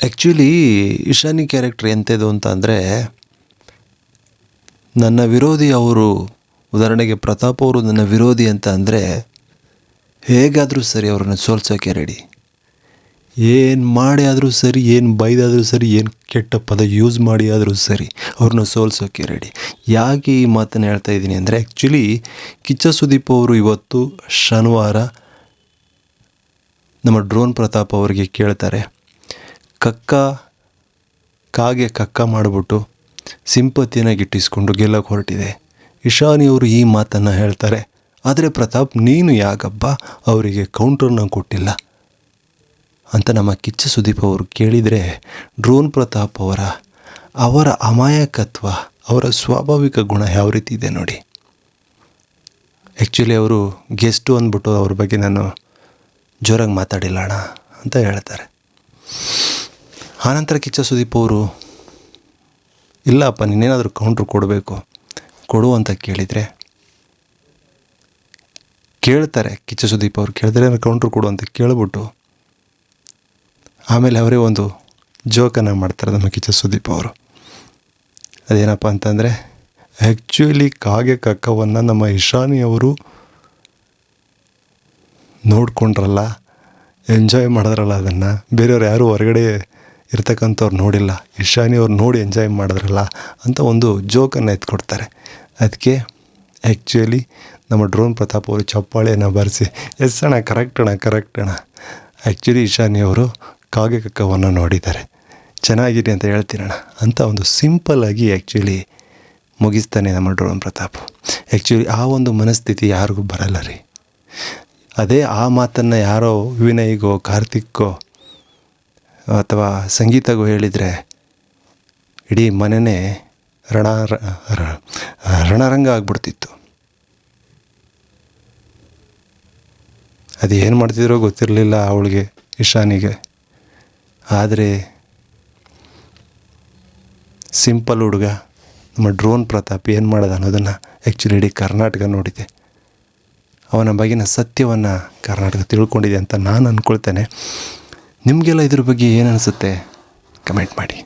Actually Ishani character ಎಂಥದ್ದು ಅಂತ ಅಂದರೆ, ನನ್ನ ವಿರೋಧಿ ಅವರು, ಉದಾಹರಣೆಗೆ ಪ್ರತಾಪ್ ಅವರು ನನ್ನ ವಿರೋಧಿ ಅಂತ ಅಂದರೆ, ಹೇಗಾದರೂ ಸರಿ ಅವ್ರನ್ನ ಸೋಲ್ಸೋಕ್ಕೆ ರೆಡಿ ಏನು ಮಾಡಿ ಆದರೂ ಸರಿ, ಏನು ಬೈದಾದರೂ ಸರಿ, ಏನು ಕೆಟ್ಟ ಪದ ಯೂಸ್ ಮಾಡಿ ಆದರೂ ಸರಿ, ಅವ್ರನ್ನ ಸೋಲ್ಸೋಕೆ ರೆಡಿ ಯಾಕೆ ಈ ಮಾತನ್ನು ಹೇಳ್ತಾ ಇದ್ದೀನಿ ಅಂದರೆ ಆ್ಯಕ್ಚುಲಿ ಕಿಚ್ಚ ಸುದೀಪ್ ಅವರು ಇವತ್ತು ಶನಿವಾರ ನಮ್ಮ ಡ್ರೋನ್ ಪ್ರತಾಪ್ ಅವರಿಗೆ ಕೇಳ್ತಾರೆ. ಕಕ್ಕ ಕಾಗೆ ಕಕ್ಕ ಮಾಡಿಬಿಟ್ಟು ಸಿಂಪತಿನ ಗಿಟ್ಟಿಸ್ಕೊಂಡು ಗೆಲ್ಲಕ್ಕೆ ಹೊರಟಿದೆ. ಇಶಾನಿಯವರು ಈ ಮಾತನ್ನು ಹೇಳ್ತಾರೆ. ಆದರೆ ಪ್ರತಾಪ್, ನೀನು ಯಾಕಪ್ಪ ಅವರಿಗೆ ಕೌಂಟ್ರನ್ನ ಕೊಟ್ಟಿಲ್ಲ? ಅಂತ ನಮ್ಮ ಕಿಚ್ಚ ಸುದೀಪ್ ಅವರು ಕೇಳಿದರೆ, ಡ್ರೋನ್ ಪ್ರತಾಪ್ ಅವರ ಅವರ ಅಮಾಯಕತ್ವ, ಅವರ ಸ್ವಾಭಾವಿಕ ಗುಣ ಯಾವ ರೀತಿ ಇದೆ ನೋಡಿ. ಆ್ಯಕ್ಚುಲಿ ಅವರು ಗೆಸ್ಟು ಅಂದ್ಬಿಟ್ಟು ಅವ್ರ ಬಗ್ಗೆ ನಾನು ಜೋರಾಗಿ ಮಾತಾಡಿಲ್ಲ ಅಣ್ಣ ಅಂತ ಹೇಳ್ತಾರೆ. ಆನಂತರ ಕಿಚ್ಚ ಸುದೀಪ್ ಅವರು, ಇಲ್ಲಪ್ಪ, ನೀನೇನಾದರೂ ಕೌಂಟ್ರ್ ಕೊಡಬೇಕು, ಕೊಡು ಅಂತ ಕೇಳಿದರೆ, ಕೇಳ್ತಾರೆ ಕಿಚ್ಚ ಸುದೀಪ್ ಅವ್ರು ಕೇಳಿದ್ರೆ ಕೌಂಟ್ರ್ ಕೊಡು ಅಂತ ಕೇಳ್ಬಿಟ್ಟು, ಆಮೇಲೆ ಅವರೇ ಒಂದು ಜೋಕನ್ನು ಮಾಡ್ತಾರೆ ನಮ್ಮ ಕಿಚ್ಚ ಸುದೀಪ್ ಅವರು. ಅದೇನಪ್ಪ ಅಂತಂದರೆ ಆ್ಯಕ್ಚುಲಿ ಕಾಗೆ ಕಕ್ಕವನ್ನು ನಮ್ಮ ಇಶಾನಿಯವರು ನೋಡ್ಕೊಂಡ್ರಲ್ಲ ಎಂಜಾಯ್ ಮಾಡಿದ್ರಲ್ಲ ಅದನ್ನು, ಬೇರೆಯವ್ರು ಯಾರೂ ಹೊರಗಡೆ ಇರ್ತಕ್ಕಂಥವ್ರು ನೋಡಿಲ್ಲ ಅವ್ರು ನೋಡಿ ಎಂಜಾಯ್ ಮಾಡಿದ್ರಲ್ಲ ಅಂತ ಒಂದು ಜೋಕನ್ನು ಎತ್ಕೊಡ್ತಾರೆ. ಅದಕ್ಕೆ ಆ್ಯಕ್ಚುಲಿ ನಮ್ಮ ಡ್ರೋನ್ ಪ್ರತಾಪ್ ಅವರು ಚಪ್ಪಾಳೆಯನ್ನು ಬರೆಸಿ, ಎಸ್ ಅಣ್ಣ ಕರೆಕ್ಟ್ ಅಣ್ಣ ಕರೆಕ್ಟ್ ಅಣ್ಣ. ಆ್ಯಕ್ಚುಲಿ ಇಶಾನಿ ಅವರು ಕಾಗೆ ಕಕ್ಕವನ್ನು ನೋಡಿದ್ದಾರೆ. ಚೆನ್ನಾಗಿದೆ ಅಂತ ಹೇಳ್ತೀರಣ್ಣ ಅಂತ ಒಂದು ಸಿಂಪಲ್ಲಾಗಿ ಆ್ಯಕ್ಚುಲಿ ಮುಗಿಸ್ತಾನೆ ನಮ್ಮ ಡ್ರೋನ್ ಪ್ರತಾಪ್. ಆ್ಯಕ್ಚುಲಿ ಆ ಒಂದು ಮನಸ್ಥಿತಿ ಯಾರಿಗೂ ಬರಲ್ಲ ರೀ. ಅದೇ ಆ ಮಾತನ್ನು ಯಾರೋ ವಿನಯ್ಗೋ, ಕಾರ್ತಿಕ್ಕೋ ಅಥವಾ ಸಂಗೀತಗೂ ಹೇಳಿದರೆ ಇಡೀ ಮನೆಯೇ ರಣ ರಣರಂಗ ಆಗ್ಬಿಡ್ತಿತ್ತು. ಅದು ಏನು ಮಾಡ್ತಿದ್ರೋ ಗೊತ್ತಿರಲಿಲ್ಲ ಅವಳಿಗೆ, ಇಶಾನಿಗೆ. ಆದರೆ ಸಿಂಪಲ್ ಹುಡುಗ, ನಮ್ಮ ಡ್ರೋನ್ ಪ್ರತಾಪ್ ಏನು ಮಾಡೋದು ಅನ್ನೋದನ್ನು ಆ್ಯಕ್ಚುಲಿ ಇಡೀ ಕರ್ನಾಟಕ ನೋಡಿದೆ. ಅವನ ಬಗೆಗಿನ ಸತ್ಯವನ್ನು ಕರ್ನಾಟಕ ತಿಳ್ಕೊಂಡಿದೆ ಅಂತ ನಾನು ಅಂದ್ಕೊಳ್ತೇನೆ ನಿಮಗೆಲ್ಲ ಇದ್ರ ಬಗ್ಗೆ ಏನು ಅನಿಸುತ್ತೆ? ಕಮೆಂಟ್ ಮಾಡಿ.